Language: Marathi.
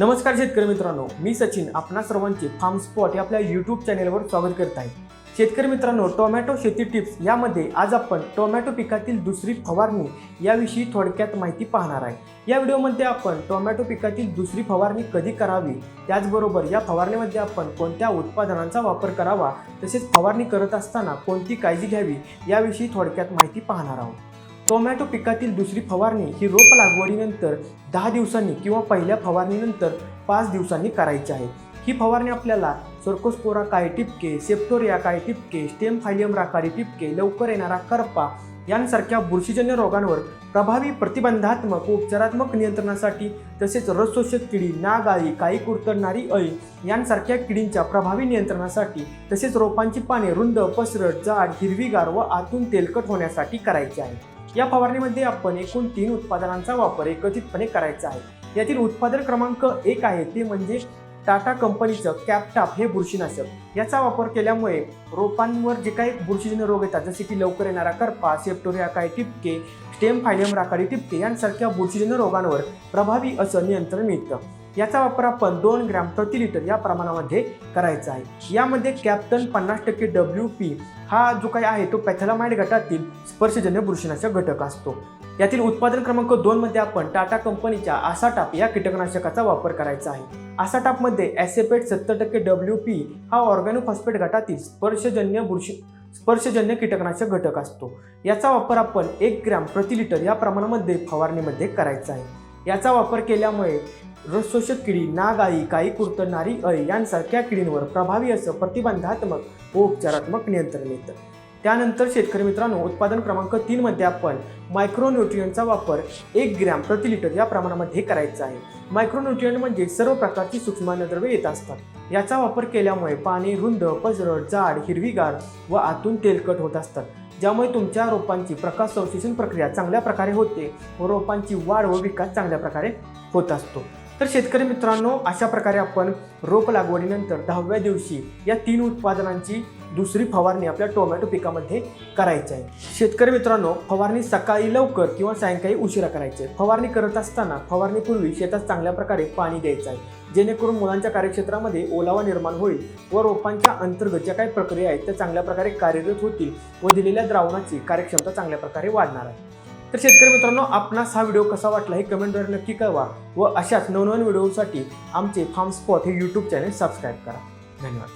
नमस्कार शेतकरी मित्रांनो मी सचिन आपणा सर्वांचे फार्म स्पॉट या आपल्या यूट्यूब चॅनेलवर स्वागत करत आहे. शेतकरी मित्रांनो टोमॅटो शेती टिप्स यामध्ये आज आपण टोमॅटो पिकातील दुसरी फवारणी याविषयी थोडक्यात माहिती पाहणार आहे. या व्हिडिओमध्ये आपण टोमॅटो पिकातील दुसरी फवारणी कधी करावी त्याचबरोबर या फवारणीमध्ये आपण कोणत्या उत्पादनांचा वापर करावा तसेच फवारणी करत असताना कोणती काळजी घ्यावी याविषयी थोडक्यात माहिती पाहणार आहोत. टोमॅटो पिकातील दुसरी फवारणी ही रोप लागवडीनंतर दहा दिवसांनी किंवा पहिल्या फवारणीनंतर पाच दिवसांनी करायची आहे. ही फवारणी आपल्याला सर्कोस्पोरा काय टिपके सेप्टोरिया काय टिपके स्टेम फायलियम राखाडी टिपके लवकर येणारा करपा यांसारख्या बुरशीजन्य रोगांवर प्रभावी प्रतिबंधात्मक व उपचारात्मक नियंत्रणासाठी तसेच रसशोषक किडी नागाळी काही कुरतडणारी अळी यांसारख्या किडींच्या प्रभावी नियंत्रणासाठी तसेच रोपांची पाने रुंद पसरट जाड हिरवीगार व आतून तेलकट होण्यासाठी करायची आहे. या फवारणीमध्ये आपण एकूण तीन उत्पादनांचा वापर एकत्रितपणे करायचा आहे. यातील उत्पादन क्रमांक एक आहे ते म्हणजे टाटा कंपनीचं कॅपटाप हे बुरशीनाशक. याचा वापर केल्यामुळे रोपांवर जे काही बुरशीजन्य रोग येतात जसे की लवकर येणारा करपा सेप्टोरिया काय टिपके स्टेम फायलियम राखाडी टिपके यांसारख्या बुरशीजन्य रोगांवर प्रभावी असं नियंत्रण मिळतं. याचा वापर आपण दोन ग्रॅम प्रति लिटर या प्रमाणामध्ये करायचा आहे. यामध्ये कॅप्टन पन्नास टक्के डब्ल्यू पी हा जो काही आहे तो पॅथॅलामाइड गटातील स्पर्शजन्य बुरशीनाशक घटक असतो. यातील उत्पादन क्रमांक दोन मध्ये आपण टाटा कंपनीच्या आसाटाप या कीटकनाशकाचा वापर करायचा आहे. आसाटापमध्ये ॲसेपेट सत्तर टक्के डब्ल्यू पी हा ऑर्गॅनोफॉस्फेट गटातील स्पर्शजन्य बुरशी स्पर्शजन्य कीटकनाशक घटक असतो. याचा वापर आपण एक ग्रॅम प्रति लिटर या प्रमाणामध्ये फवारणीमध्ये करायचा आहे. याचा वापर केल्यामुळे रसशोषक किडी नागाळी कुर्त कुरतडणारी अळी यांसारख्या किडींवर प्रभावी असं प्रतिबंधात्मक व उपचारात्मक नियंत्रण येतं त्यानंतर शेतकरी मित्रांनो उत्पादन क्रमांक तीनमध्ये आपण मायक्रोन्युट्रियनचा वापर एक ग्रॅम प्रति लिटर या प्रमाणामध्ये करायचा आहे. मायक्रोन्युट्रियन म्हणजे सर्व प्रकारची सूक्ष्मद्रव्ये येत असतात. याचा वापर केल्यामुळे पाणी रुंद पसरट जाड हिरवीगार व आतून तेलकट होत असतात. ज्यामुळे तुमच्या रोपांची प्रकाश संश्लेषण प्रक्रिया चांगल्या प्रकारे होते व रोपांची वाढ व विकास चांगल्या प्रकारे होत असतो. तर शेतकरी मित्रांनो अशा प्रकारे आपण रोप लागवडीनंतर दहाव्या दिवशी या तीन उत्पादनांची दुसरी फवारणी आपल्या टोमॅटो पिकामध्ये करायची आहे. शेतकरी मित्रांनो फवारणी सकाळी लवकर किंवा सायंकाळी उशिरा करायची आहे. फवारणी करत असताना फवारणीपूर्वी शेतात चांगल्या प्रकारे पाणी द्यायचं आहे. जेणेकरून मुलांच्या कार्यक्षेत्रामध्ये ओलावा निर्माण होईल व रोपांच्या अंतर्गत ज्या काही प्रक्रिया आहेत त्या चांगल्या प्रकारे कार्यरत होतील व दिलेल्या द्रावणाची कार्यक्षमता चांगल्या प्रकारे वाढणार आहे. तर शेतकरी मित्रांनो आपणास हा व्हिडिओ कसा वाटला हे कमेंटद्वारे नक्की कळवा व अशाच नवनवीन व्हिडिओसाठी आमचे फार्म स्पॉट हे यूट्यूब चॅनल सबस्क्राईब करा. धन्यवाद.